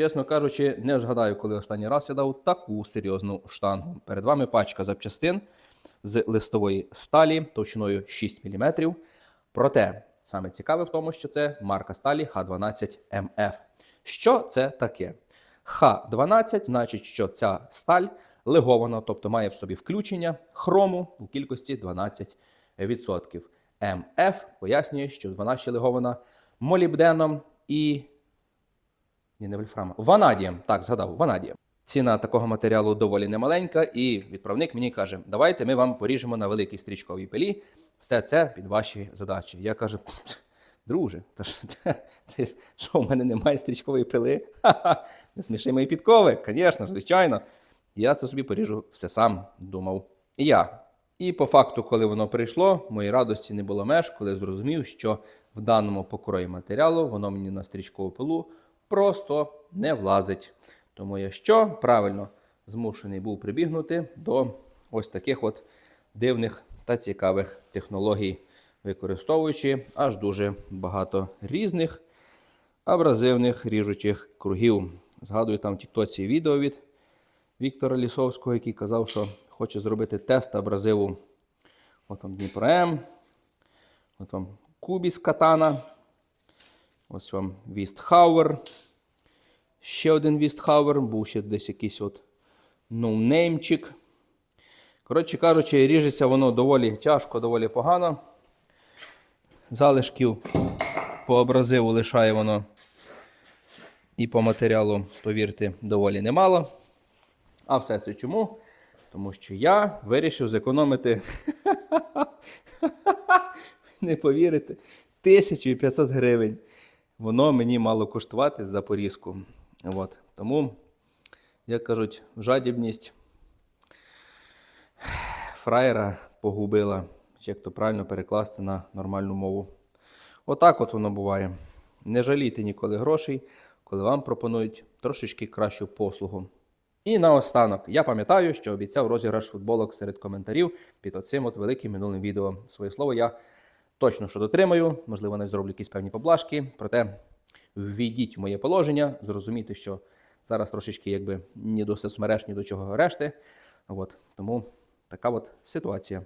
Чесно кажучи, не згадаю, коли останній раз я дав таку серйозну штангу. Перед вами пачка запчастин з листової сталі товщиною 6 мм. Проте саме цікаве в тому, що це марка сталі Х12МФ. Що це таке? Х12 значить, що ця сталь легована, тобто має в собі включення хрому у кількості 12%. МФ пояснює, що вона ще легована молібденом і ні, не вольфрамом. Ванадієм. Так, згадав, ванадієм. Ціна такого матеріалу доволі немаленька, і відправник мені каже: давайте ми вам поріжемо на великій стрічковій пилі. Все це під ваші задачі. Я кажу, друже, та ж ти, що, в мене немає стрічкової пили? Ха-ха, не сміши мої підкови. Звісно звичайно. Я це собі поріжу все сам, думав. І я. І по факту, коли воно прийшло, моїй радості не було меж, коли зрозумів, що в даному покрої матеріалу воно мені на стрічкову пилу просто не влазить. Тому я що правильно змушений був прибігнути до ось таких от дивних та цікавих технологій, використовуючи аж дуже багато різних абразивних ріжучих кругів. Згадую там в Тіктоці відео від Віктора Лісовського, який казав, що хоче зробити тест абразиву. От вам Дніпро М, от вам Кубіс Катана, ось вам Вістхауер. Ще один Вістхауер, був ще десь якийсь от ноунеймчик. Коротше кажучи, ріжеться воно доволі тяжко, доволі погано. Залишків по абразиву лишає воно і по матеріалу, повірте, доволі немало. А все це чому? Тому що я вирішив зекономити, не повірите, 1500 гривень. Воно мені мало коштувати за порізку. От. Тому, як кажуть, жадібність фраєра погубила, як то правильно перекласти на нормальну мову. Отак от воно буває. Не жалійте ніколи грошей, коли вам пропонують трошечки кращу послугу. І наостанок, я пам'ятаю, що обіцяв розіграш футболок серед коментарів під оцим от великим минулим відео. Своє слово я точно що дотримаю, можливо, не зроблю якісь певні поблажки. Проте ввійдіть в моє положення, зрозумійте, що зараз трошечки якби ні до соцмереж, ні до чого решти. От, тому така от ситуація.